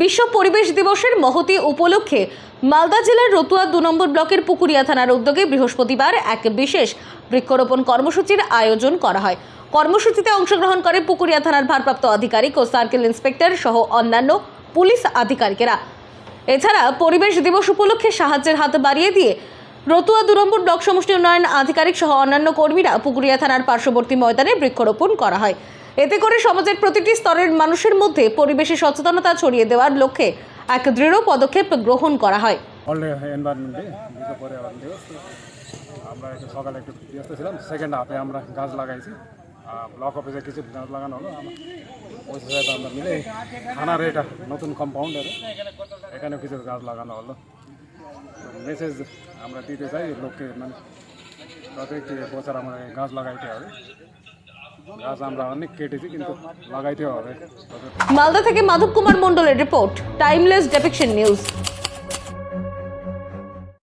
বিশ্ব পরিবেশ দিবসের মহতি উপলক্ষে মালদা জেলার রতুয়া দু নম্বর ব্লকের পুকুরিয়া থানার উদ্যোগে বৃহস্পতিবার এক বিশেষ বৃক্ষরোপণ কর্মসূচির আয়োজন করা হয়। কর্মসূচিতে অংশগ্রহণ করে পুকুরিয়া থানার ভারপ্রাপ্ত আধিকারিক ও সার্কেল ইন্সপেক্টর সহ অন্যান্য পুলিশ আধিকারিকেরা। এছাড়া পরিবেশ দিবস উপলক্ষে সাহায্যের হাত বাড়িয়ে দিয়ে রতুয়া দু নম্বর ব্লক সমষ্টি উন্নয়ন আধিকারিক সহ অন্যান্য কর্মীরা পুকুরিয়া থানার পার্শ্ববর্তী ময়দানে বৃক্ষরোপণ করা হয়। এতে করে সমাজের প্রতিটি স্তরের মানুষের মধ্যে পরিবেশে সচেতনতা ছড়িয়ে দেওয়ার লক্ষ্যে এক দৃঢ় পদক্ষেপ গ্রহণ করা হয়। আমরা একটু সকালে একটু ব্যস্ত ছিলাম সেকেন্ড হাফে আমরা গাছ লাগাইছি। ব্লক অফিসে কিছু গাছ লাগানো হলো। ওই সাথে আমরা মিলে থানার এটা নতুন কম্পাউন্ডের এখানে কিছু গাছ লাগানো হলো। মেসেজ আমরা দিতে চাই, লোককে মানে প্রত্যেক বছর আমরা গাছ লাগাইতে হবে। মালদা থেকে মাধব কুমার মন্ডলের রিপোর্ট টাইমলেস ডেপিকশন নিউজ